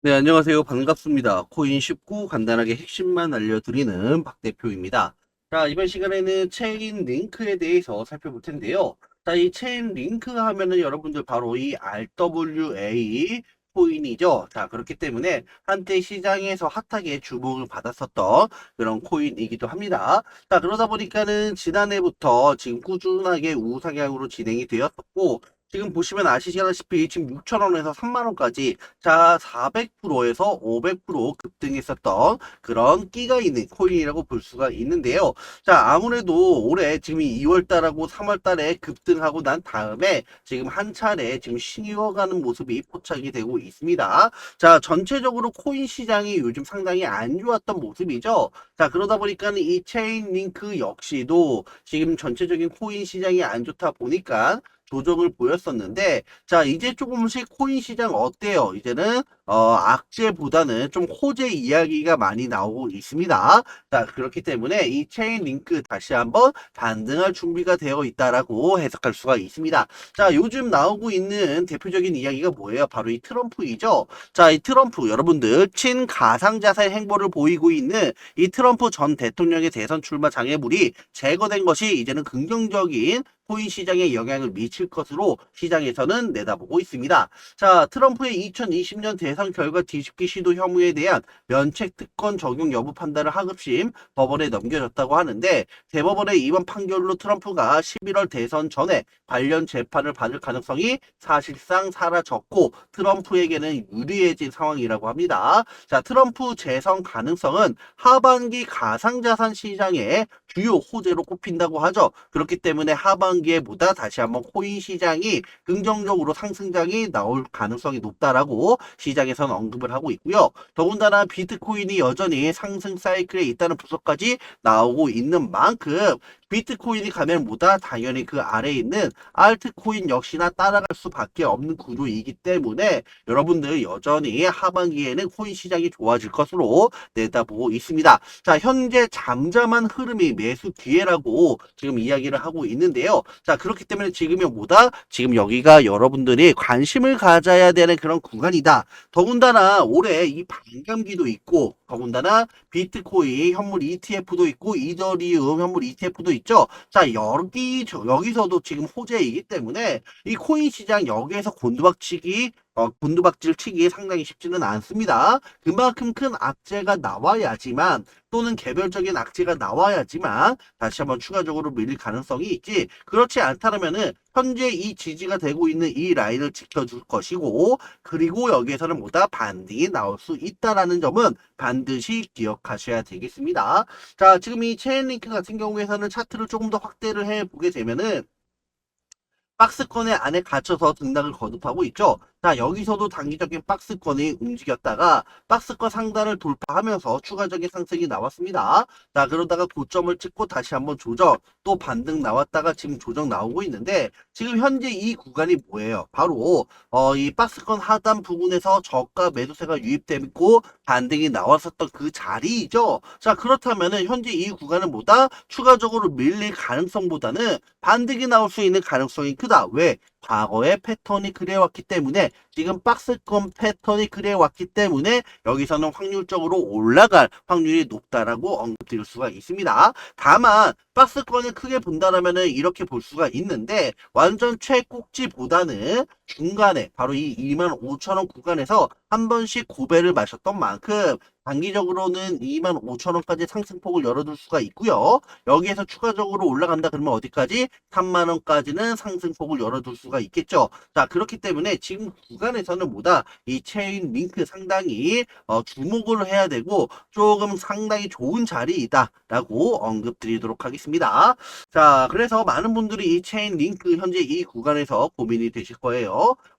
네, 안녕하세요. 반갑습니다. 코인 쉽고 간단하게 핵심만 알려드리는 박 대표입니다. 자, 이번 시간에는 체인 링크에 대해서 살펴볼 텐데요. 자, 이 체인 링크 하면은 여러분들 바로 이 RWA 코인이죠. 자, 그렇기 때문에 한때 시장에서 핫하게 주목을 받았었던 그런 코인이기도 합니다. 자, 그러다 보니까는 지난해부터 지금 꾸준하게 우상향으로 진행이 되었었고, 지금 보시면 아시다시피 지금 6,000원에서 3만원까지 자 400%에서 500% 급등했었던 그런 끼가 있는 코인이라고 볼 수가 있는데요. 자 아무래도 올해 지금 2월달하고 3월달에 급등하고 난 다음에 지금 한 차례 지금 쉬어가는 모습이 포착이 되고 있습니다. 자 전체적으로 코인 시장이 요즘 상당히 안 좋았던 모습이죠. 자 그러다 보니까 이 체인 링크 역시도 지금 전체적인 코인 시장이 안 좋다 보니까 조정을 보였었는데 자 이제 조금씩 코인 시장 어때요? 이제는 어, 악재보다는 좀 호재 이야기가 많이 나오고 있습니다. 자 그렇기 때문에 이 체인 링크 다시 한번 반등할 준비가 되어 있다라고 해석할 수가 있습니다. 자 요즘 나오고 있는 대표적인 이야기가 뭐예요? 바로 이 트럼프이죠. 자 이 트럼프 여러분들 친가상자살 행보를 보이고 있는 이 트럼프 전 대통령의 대선 출마 장애물이 제거된 것이 이제는 긍정적인 코인 시장에 영향을 미칠 것으로 시장에서는 내다보고 있습니다. 자, 트럼프의 2020년 대선 결과 뒤집기 시도 혐의에 대한 면책 특권 적용 여부 판단을 하급심 법원에 넘겨졌다고 하는데 대법원의 이번 판결로 트럼프가 11월 대선 전에 관련 재판을 받을 가능성이 사실상 사라졌고 트럼프에게는 유리해진 상황이라고 합니다. 자, 트럼프 재선 가능성은 하반기 가상자산 시장의 주요 호재로 꼽힌다고 하죠. 그렇기 때문에 하반기 상반기에보다 다시 한번 코인 시장이 긍정적으로 상승장이 나올 가능성이 높다라고 시장 에서는 언급을 하고 있고요. 더군다나 비트코인이 여전히 상승 사이클에 있다는 분석까지 나오고 있는 만큼 비트코인이 가면 보다 당연히 그 아래에 있는 알트코인 역시나 따라갈 수밖에 없는 구조이기 때문에 여러분들 여전히 하반기에는 코인 시장이 좋아질 것으로 내다보고 있습니다. 자, 현재 잠잠한 흐름이 매수 기회라고 지금 이야기를 하고 있는데요. 자, 그렇기 때문에 지금이 뭐다? 지금 여기가 여러분들이 관심을 가져야 되는 그런 구간이다. 더군다나 올해 이 반감기도 있고 더군다나 비트코인 현물 ETF도 있고 이더리움 현물 ETF도 있죠. 자 여기 여기서도 지금 호재이기 때문에 이 코인 시장 여기에서 곤두박치기 어, 곤두박질 치기 상당히 쉽지는 않습니다. 그만큼 큰 악재가 나와야지만 또는 개별적인 악재가 나와야지만 다시 한번 추가적으로 밀릴 가능성이 있지 그렇지 않다면은 현재 이 지지가 되고 있는 이 라인을 지켜줄 것이고 그리고 여기에서는 뭐다 반등이 나올 수 있다라는 점은 반드시 기억하셔야 되겠습니다. 자 지금 이 체인링크 같은 경우에서는 차트를 조금 더 확대를 해 보게 되면은 박스권의 안에 갇혀서 등락을 거듭하고 있죠. 자, 여기서도 단기적인 박스권이 움직였다가 박스권 상단을 돌파하면서 추가적인 상승이 나왔습니다. 자, 그러다가 고점을 찍고 다시 한번 조정, 또 반등 나왔다가 지금 조정 나오고 있는데 지금 현재 이 구간이 뭐예요? 바로 어, 이 박스권 하단 부분에서 저가 매도세가 유입되고 반등이 나왔었던 그 자리이죠. 자, 그렇다면은 현재 이 구간은 뭐다? 추가적으로 밀릴 가능성보다는 반등이 나올 수 있는 가능성이 크다. 왜? 과거의 패턴이 그래왔기 때문에 지금 박스권 패턴이 그래왔기 때문에 여기서는 확률적으로 올라갈 확률이 높다라고 언급드릴 수가 있습니다. 다만 박스권을 크게 본다라면은 이렇게 볼 수가 있는데 완전 최꼭지보다는 중간에 바로 이 25,000원 구간에서 한 번씩 고배를 마셨던 만큼 단기적으로는 25,000원까지 상승폭을 열어둘 수가 있고요. 여기에서 추가적으로 올라간다 그러면 어디까지? 3만 원까지는 상승폭을 열어둘 수가 있겠죠. 자 그렇기 때문에 지금 구간에서는 뭐다 이 체인 링크 상당히 어, 주목을 해야 되고 조금 상당히 좋은 자리이다 라고 언급드리도록 하겠습니다. 자 그래서 많은 분들이 이 체인 링크 현재 이 구간에서 고민이 되실 거예요.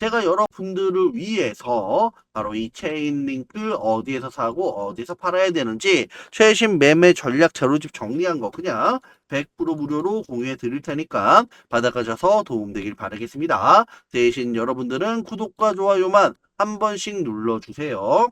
제가 여러분들을 위해서 바로 이 체인 링크 어디에서 사고 어디서 팔아야 되는지 최신 매매 전략 자료집 정리한 거 그냥 100% 무료로 공유해 드릴 테니까 받아가셔서 도움되길 바라겠습니다. 대신 여러분들은 구독과 좋아요만 한 번씩 눌러주세요.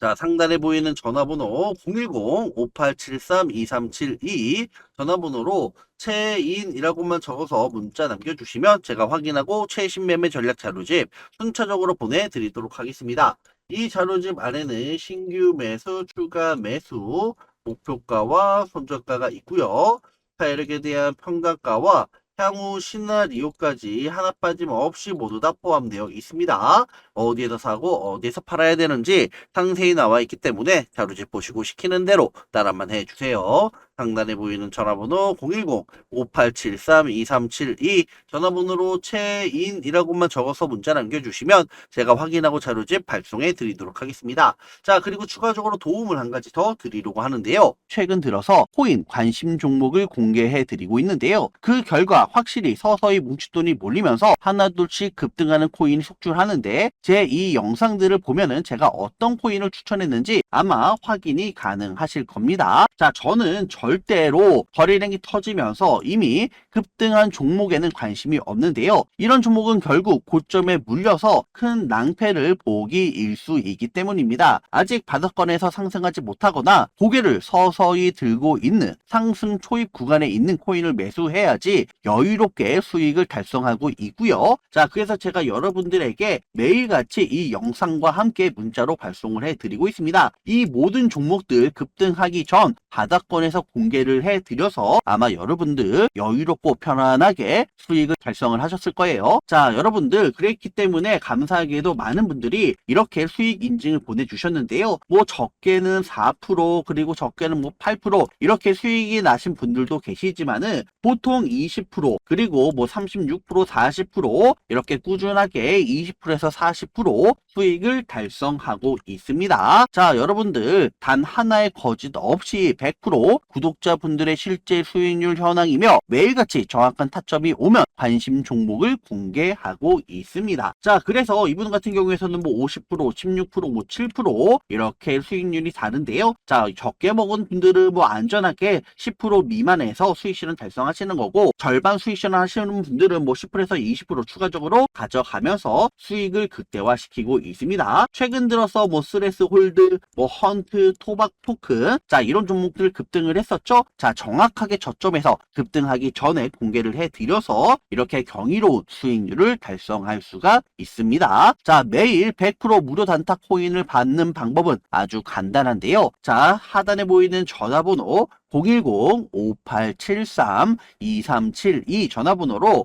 자, 상단에 보이는 전화번호 010-5873-2372 전화번호로 체인이라고만 적어서 문자 남겨주시면 제가 확인하고 최신 매매 전략 자료집 순차적으로 보내드리도록 하겠습니다. 이 자료집 안에는 신규 매수, 추가 매수, 목표가와 손절가가 있고요. 타이력에 대한 평가가와 향후 시나리오까지 하나 빠짐없이 모두 다 포함되어 있습니다. 어디에서 사고 어디에서 팔아야 되는지 상세히 나와 있기 때문에 자료집 보시고 시키는 대로 따라만 해주세요. 상단에 보이는 전화번호 010-5873-2372 전화번호로 체인이라고만 적어서 문자 남겨주시면 제가 확인하고 자료집 발송해 드리도록 하겠습니다. 자 그리고 추가적으로 도움을 한 가지 더 드리려고 하는데요. 최근 들어서 코인 관심 종목을 공개해 드리고 있는데요. 그 결과 확실히 서서히 뭉칫돈이 몰리면서 하나둘씩 급등하는 코인이 속출하는데 제 이 영상들을 보면은 제가 어떤 코인을 추천했는지 아마 확인이 가능하실 겁니다. 자 저는 절 대로 거래량이 터지면서 이미 급등한 종목에는 관심이 없는데요. 이런 종목은 결국 고점에 물려서 큰 낭패를 보기 일수이기 때문입니다. 아직 바닥권에서 상승하지 못하거나 고개를 서서히 들고 있는 상승 초입 구간에 있는 코인을 매수해야지 여유롭게 수익을 달성하고 있고요. 자, 그래서 제가 여러분들에게 매일같이 이 영상과 함께 문자로 발송을 해드리고 있습니다. 이 모든 종목들 급등하기 전 바닥권에서 공개를 해드려서 아마 여러분들 여유롭고 편안하게 수익을 달성을 하셨을 거예요. 자, 여러분들 그랬기 때문에 감사하게도 많은 분들이 이렇게 수익 인증을 보내주셨는데요. 뭐 적게는 4% 그리고 적게는 뭐 8% 이렇게 수익이 나신 분들도 계시지만은 보통 20% 그리고 뭐 36% 40% 이렇게 꾸준하게 20%에서 40% 수익을 달성하고 있습니다. 자, 여러분들 단 하나의 거짓 없이 100% 구독자분들의 실제 수익률 현황이며 매일같이 정확한 타점이 오면 관심 종목을 공개하고 있습니다. 자, 그래서 이분 같은 경우에서는 뭐 50%, 16%, 뭐 7% 이렇게 수익률이 다른데요. 자, 적게 먹은 분들은 뭐 안전하게 10% 미만에서 수익 실현 달성하시는 거고 절반 수익 실현 하시는 분들은 뭐 10%에서 20% 추가적으로 가져가면서 수익을 극대화시키고 있습니다. 최근 들어서 뭐 스레스 홀드, 뭐 헌트, 토박 토큰 자 이런 종목들 급등을 했 었죠. 자 정확하게 저점에서 급등하기 전에 공개를 해드려서 이렇게 경이로운 수익률을 달성할 수가 있습니다. 자 매일 100% 무료 단타 코인을 받는 방법은 아주 간단한데요. 자 하단에 보이는 전화번호 010-5873-2372 전화번호로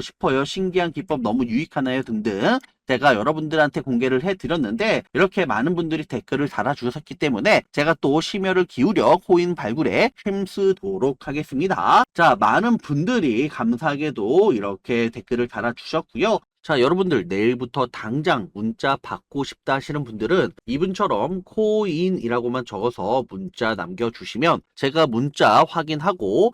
싶어요. 신기한 기법 너무 유익하나요? 등등. 제가 여러분들한테 공개를 해드렸는데 이렇게 많은 분들이 댓글을 달아주셨기 때문에 제가 또 심혈을 기울여 코인 발굴에 힘쓰도록 하겠습니다. 자, 많은 분들이 감사하게도 이렇게 댓글을 달아주셨고요. 자, 여러분들 내일부터 당장 문자 받고 싶다 하시는 분들은 이분처럼 코인이라고만 적어서 문자 남겨주시면 제가 문자 확인하고